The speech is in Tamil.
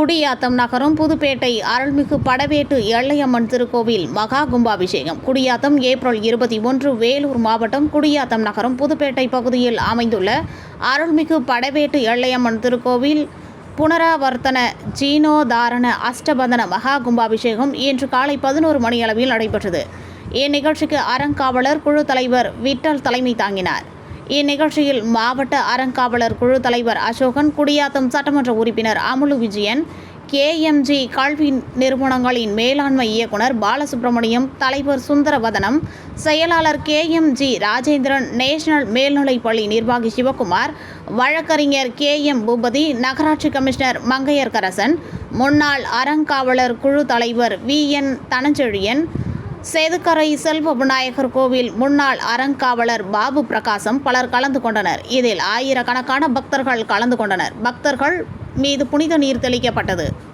குடியாத்தம் நகரம் புதுப்பேட்டை அருள்மிகு படவேட்டு எல்லையம்மன் திருக்கோவில் மகா கும்பாபிஷேகம். குடியாத்தம் ஏப்ரல் இருபத்தி ஒன்று வேலூர் மாவட்டம் குடியாத்தம் நகரம் புதுப்பேட்டை பகுதியில் அமைந்துள்ள அருள்மிகு படவேட்டு எல்லையம்மன் திருக்கோவில் புனராவர்த்தன ஜீனோதாரண அஷ்டபந்தன மகா கும்பாபிஷேகம் இன்று காலை பதினோரு மணியளவில் நடைபெற்றது. இந்நிகழ்ச்சிக்கு அறங்காவலர் குழு தலைவர் விட்டல் தலைமை தாங்கினார். இந்நிகழ்ச்சியில் மாவட்ட அறங்காவலர் குழு தலைவர் அசோகன் குடியாத்தம் சட்டமன்ற உறுப்பினர் அமுலு விஜயன் கேஎம்ஜி கல்வி நிறுவனங்களின் மேலாண்மை இயக்குனர் பாலசுப்ரமணியம் தலைவர் சுந்தரவதனம் செயலாளர் கேஎம்ஜி ராஜேந்திரன் நேஷனல் மேல்நிலைப்பள்ளி நிர்வாகி சிவகுமார் வழக்கறிஞர் கேஎம் பூபதி நகராட்சி கமிஷனர் மங்கையர்கரசன் முன்னாள் அறங்காவலர் குழு தலைவர் வி என் தனஞ்செழியன் சேதுக்கரை செல்வ விநாயகர் கோவில் முன்னாள் அறங்காவலர் பாபு பிரகாசம் பலர் கலந்து கொண்டனர். இதில் ஆயிரக்கணக்கான பக்தர்கள் கலந்து கொண்டனர். பக்தர்கள் மீது புனித நீர் தெளிக்கப்பட்டது.